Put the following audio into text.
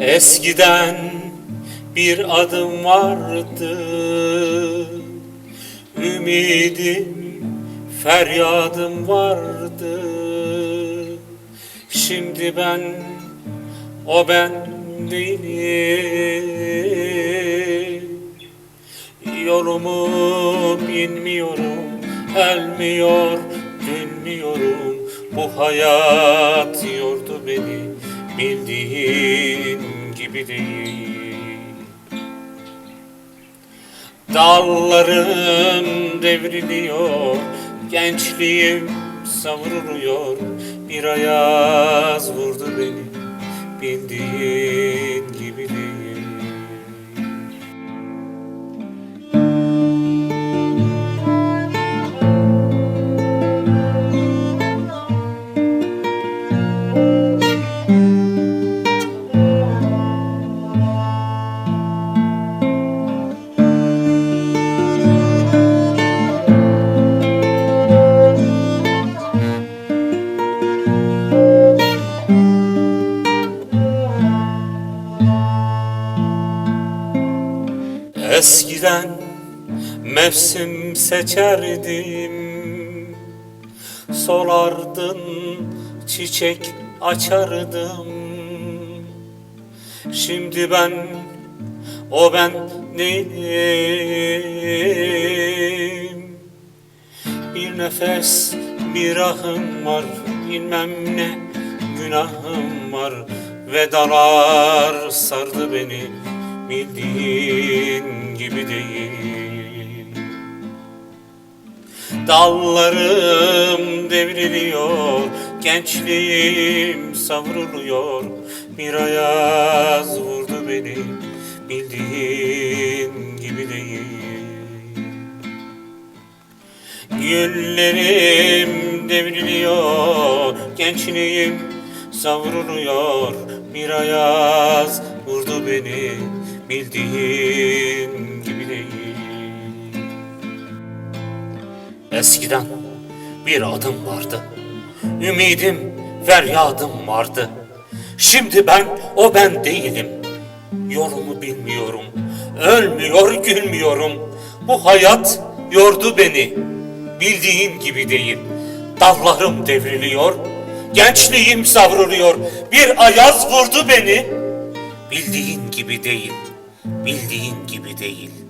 Eskiden bir adım vardı. Ümidim, feryadım vardı. Şimdi ben, o ben değilim. Yolumu bilmiyorum, elmiyor, gülmüyorum. Bu hayat yordu beni, bildiğin gibi değil. Dallarım devriliyor, gençliğim savruluyor. Bir ayaz vurdu beni, bildiğin Eskiden mevsim seçerdim. Solardın çiçek açardım. Şimdi ben o ben değilim. Bir nefes bir ahım var. Bilmem ne günahım var. Ve dalar sardı beni bildiğin gibi değil. Dallarım devriliyor, gençliğim savruluyor. Bir ayaz vurdu beni, bildiğin gibi değil. Güllerim devriliyor, gençliğim savruluyor. Bir ayaz vurdu beni, bildiğin gibi değil. Eskiden bir adım vardı, ümidim, feryadım vardı. Şimdi ben o ben değilim, yolumu bilmiyorum, ölmüyor gülmüyorum. Bu hayat yordu beni, bildiğin gibi değil. Dallarım devriliyor, gençliğim savruluyor. Bir ayaz vurdu beni, bildiğin gibi değil, bildiğin gibi değil